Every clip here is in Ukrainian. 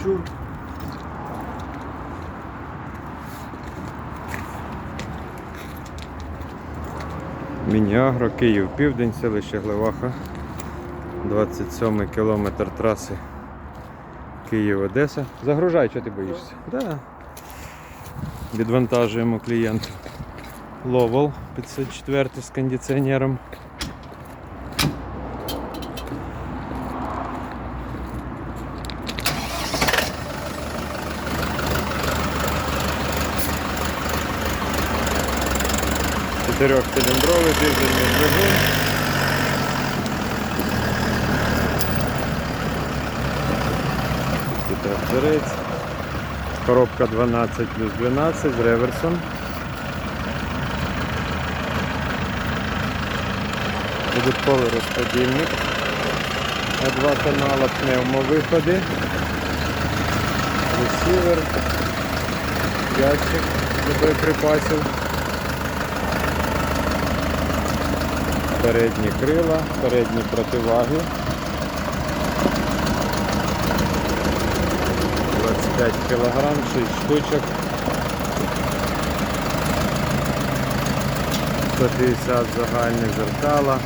щур. Мініагро, Київ, Південь, селище Глеваха. 27 кілометр траси Київ-Одеса. Загружай, що ти боїшся? Да. Відвантажуємо клієнта. Ловол 504 з кондиціонером. Чотирьохциліндровий дизельний двигун. Тут. Коробка 12 плюс 12 з реверсом. Додатковий розподільник. На два канала пневмовиходи. Ресівер. Ящик для боєприпасів. Передні крила, передні противаги. 25 кг, 6 штучок. 150 загальні зеркала.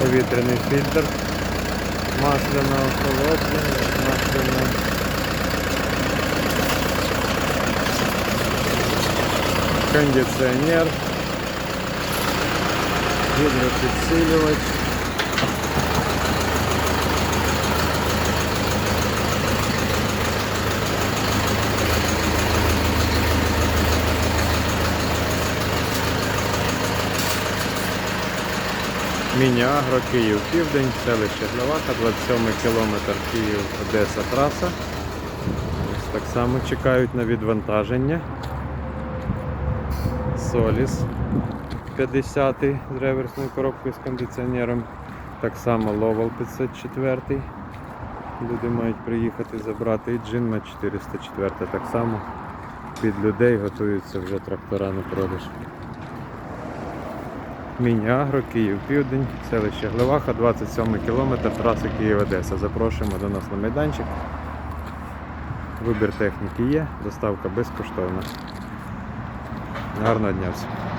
Повітряний фільтр. Масляне охолодження, масляне. Кондиціонер. Гідропідсилювач. Міні-агро, Київ, Південь, селище Главаха, 27 кілометр Київ, Одеса траса. Так само чекають на відвантаження. Соліс 50 з реверсною коробкою з кондиціонером. Так само Ловал 504. Люди мають приїхати забрати і Джинма 404 так само. Під людей готуються вже трактора на продаж. Міні-агро, Київ, Південь, селище Глеваха, 27 кілометр траси Київ-Одеса. Запрошуємо до нас на майданчик. Вибір техніки є, доставка безкоштовна. Гарного дня всім.